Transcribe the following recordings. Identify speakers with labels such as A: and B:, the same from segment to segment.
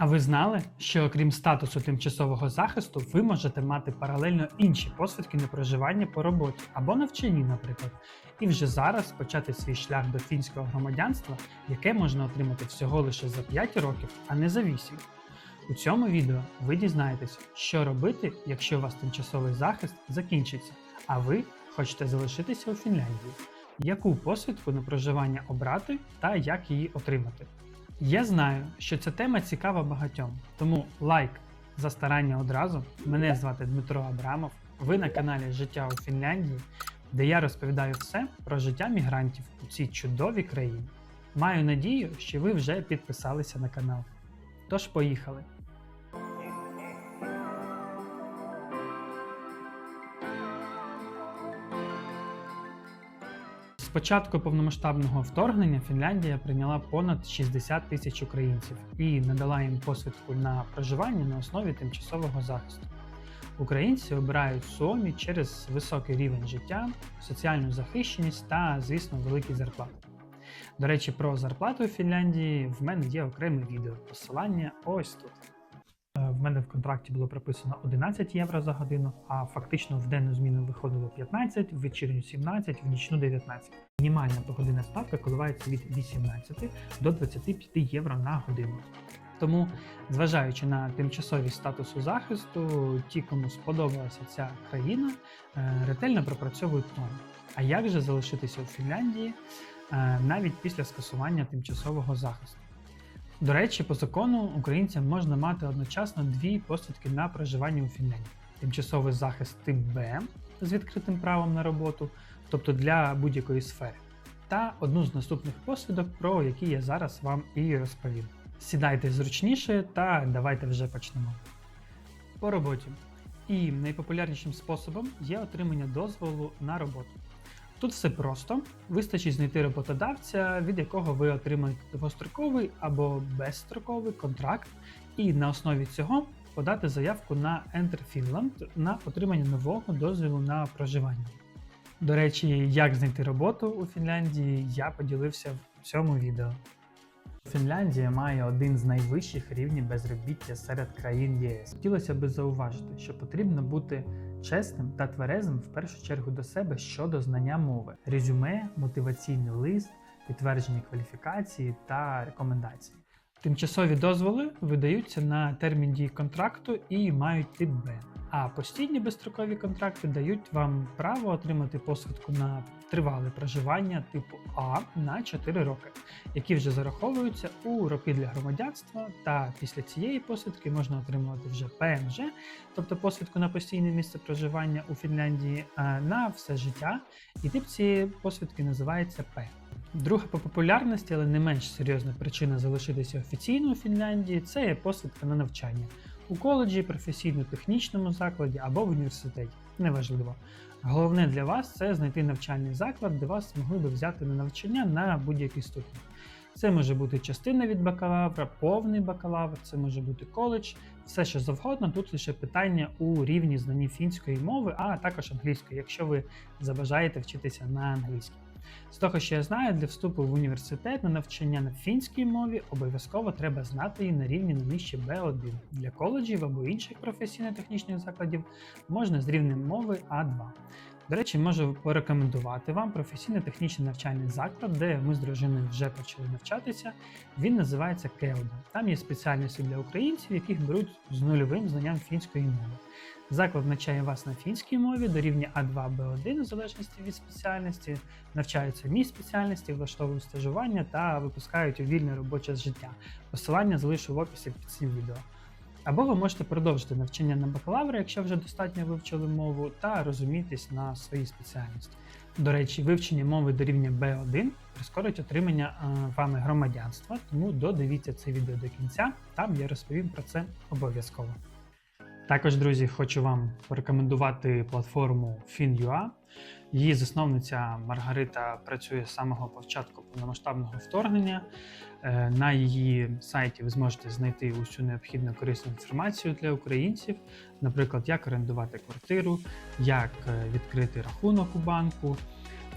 A: А ви знали, що окрім статусу тимчасового захисту, ви можете мати паралельно інші посвідки на проживання по роботі або навчанні, наприклад, і вже зараз почати свій шлях до фінського громадянства, яке можна отримати всього лише за 5 років, а не за 8. У цьому відео ви дізнаєтесь, що робити, якщо у вас тимчасовий захист закінчиться, а ви хочете залишитися у Фінляндії, яку посвідку на проживання обрати та як її отримати. Я знаю, що ця тема цікава багатьом, тому лайк за старання одразу. Мене звати Дмитро Абрамов. Ви на каналі Життя у Фінляндії, де я розповідаю все про життя мігрантів у цій чудовій країні. Маю надію, що ви вже підписалися на канал. Тож поїхали! Початку повномасштабного вторгнення Фінляндія прийняла понад 60 тисяч українців і надала їм посвідку на проживання на основі тимчасового захисту. Українці обирають Суомі через високий рівень життя, соціальну захищеність та, звісно, великі зарплати. До речі, про зарплату в Фінляндії в мене є окреме відео. Посилання ось тут. В мене в контракті було прописано 11 євро за годину, а фактично в денну зміну виходило 15, в вечірню 17, в нічну 19. Мінімальна погодинна ставка коливається від 18 до 25 євро на годину. Тому, зважаючи на тимчасовість статусу захисту, ті, кому сподобалася ця країна, е, ретельно пропрацьовують норми. А як же залишитися у Фінляндії е, навіть після скасування тимчасового захисту? До речі, по закону українцям можна мати одночасно дві посвідки на проживання у Фінляндії: тимчасовий захист тип Б з відкритим правом на роботу, тобто для будь-якої сфери, та одну з наступних посвідок, про які я зараз вам і розповім. Сідайте зручніше та давайте вже почнемо. По роботі. І найпопулярнішим способом є отримання дозволу на роботу. Тут все просто. Вистачить знайти роботодавця, від якого ви отримаєте довгостроковий або безстроковий контракт, і на основі цього подати заявку на Enter Finland на отримання нового дозволу на проживання. До речі, як знайти роботу у Фінляндії, я поділився в цьому відео. Фінляндія має один з найвищих рівнів безробіття серед країн ЄС. Хотілося би зауважити, що потрібно бути чесним та тверезим в першу чергу до себе щодо знання мови, резюме, мотиваційний лист, підтвердження кваліфікації та рекомендації. Тимчасові дозволи видаються на термін дії контракту і мають тип Б. А постійні безстрокові контракти дають вам право отримати посвідку на тривале проживання типу А на 4 роки, які вже зараховуються у роки для громадянства. Та після цієї посвідки можна отримувати вже ПМЖ, тобто посвідку на постійне місце проживання у Фінляндії е, на все життя. І тип цієї посвідки називається П. Друга по популярності, але не менш серйозна причина залишитися офіційно у Фінляндії це є посвідка на навчання у коледжі, професійно-технічному закладі або в університеті. Неважливо. Головне для вас це знайти навчальний заклад, де вас могли би взяти на навчання на будь-який ступінь. Це може бути частина від бакалавра, повний бакалавр, це може бути коледж, все що завгодно. Тут лише питання у рівні знанні фінської мови, а також англійської, якщо ви забажаєте вчитися на англійській. З того, що я знаю, для вступу в університет на навчання на фінській мові обов'язково треба знати її на рівні не нижче B1. Для коледжів або інших професійно-технічних закладів можна з рівнем мови А2. До речі, можу порекомендувати вам професійно-технічний навчальний заклад, де ми з дружиною вже почали навчатися. Він називається Кеода. Там є спеціальності для українців, яких беруть з нульовим знанням фінської мови. Заклад навчає вас на фінській мові до рівня А2 Б1 в залежності від спеціальності, навчаються мій спеціальності, влаштовують стажування та випускають у вільне робоче життя. Посилання залишу в описі під цим відео. Або ви можете продовжити навчання на бакалавра, якщо вже достатньо вивчили мову, та розумітись на своїй спеціальності. До речі, вивчення мови до рівня B1 прискорить отримання е, вами громадянства, тому додивіться це відео до кінця, там я розповім про це обов'язково. Також, друзі, хочу вам порекомендувати платформу FinUA. Її засновниця Маргарита працює з самого початку повномасштабного вторгнення. Е, На її сайті ви зможете знайти усю необхідну корисну інформацію для українців, наприклад, як орендувати квартиру, як е, відкрити рахунок у банку,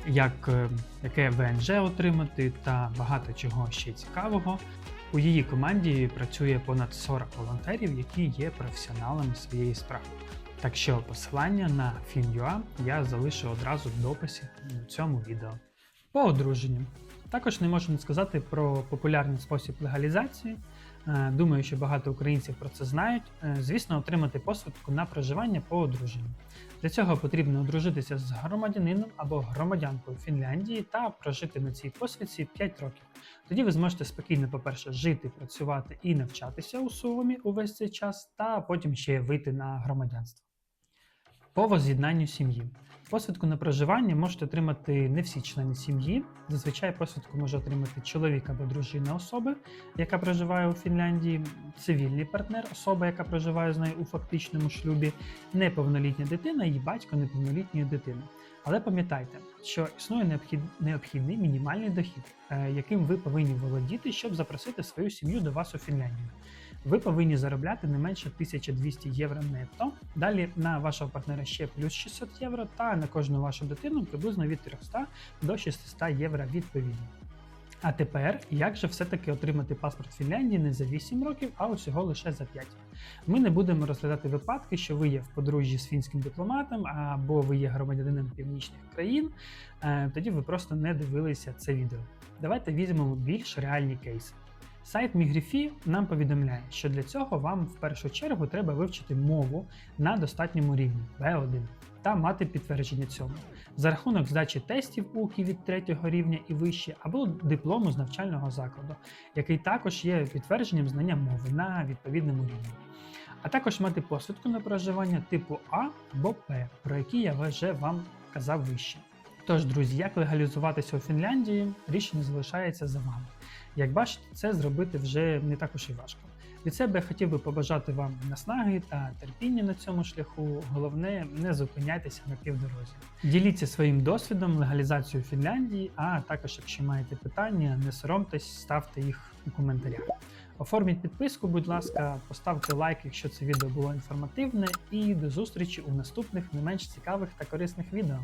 A: як, е, яке ВНЖ отримати та багато чого ще цікавого. У її команді працює понад 40 волонтерів, які є професіоналами своєї справи. Так що посилання на Fin.ua я залишу одразу в дописі у цьому відео. По одруженню. Також не можу не сказати про популярний спосіб легалізації. Е, Думаю, що багато українців про це знають. Е, Звісно, отримати посвідку на проживання по одруженню. Для цього потрібно одружитися з громадянином або громадянкою Фінляндії та прожити на цій посвідці 5 років. Тоді ви зможете спокійно, по-перше, жити, працювати і навчатися у Суомі увесь цей час, та потім ще вийти на громадянство. По воз'єднанню сім'ї. Посвідку на проживання можуть отримати не всі члени сім'ї. Зазвичай посвідку може отримати чоловік або дружина особи, яка проживає у Фінляндії, цивільний партнер, особа, яка проживає з нею у фактичному шлюбі, неповнолітня дитина і батько неповнолітньої дитини. Але пам'ятайте, що існує необхід... необхідний мінімальний дохід, е, яким ви повинні володіти, щоб запросити свою сім'ю до вас у Фінляндію. Ви повинні заробляти не менше 1200 євро нетто. Далі на вашого партнера ще плюс 600 євро, та на кожну вашу дитину приблизно від 300 до 600 євро відповідно. А тепер, як же все-таки отримати паспорт Фінляндії не за 8 років, а усього лише за 5? Ми не будемо розглядати випадки, що ви є в подружжі з фінським дипломатом або ви є громадянином північних країн. Е, Тоді ви просто не дивилися це відео. Давайте візьмемо більш реальні кейси. Сайт Мігріфі нам повідомляє, що для цього вам в першу чергу треба вивчити мову на достатньому рівні B1 та мати підтвердження цьому за рахунок здачі тестів УКІ від третього рівня і вище, або диплому з навчального закладу, який також є підтвердженням знання мови на відповідному рівні. А також мати посвідку на проживання типу А або П, про які я вже вам казав вище. Тож, друзі, як легалізуватися у Фінляндії, рішення залишається за вами. Як бачите, це зробити вже не так уж і важко. Від себе я хотів би побажати вам наснаги та терпіння на цьому шляху. Головне, не зупиняйтеся на півдорозі. Діліться своїм досвідом легалізацію Фінляндії, а також, якщо маєте питання, не соромтесь, ставте їх у коментарях. Оформіть підписку, будь ласка, поставте лайк, якщо це відео було інформативне, і до зустрічі у наступних не менш цікавих та корисних відео.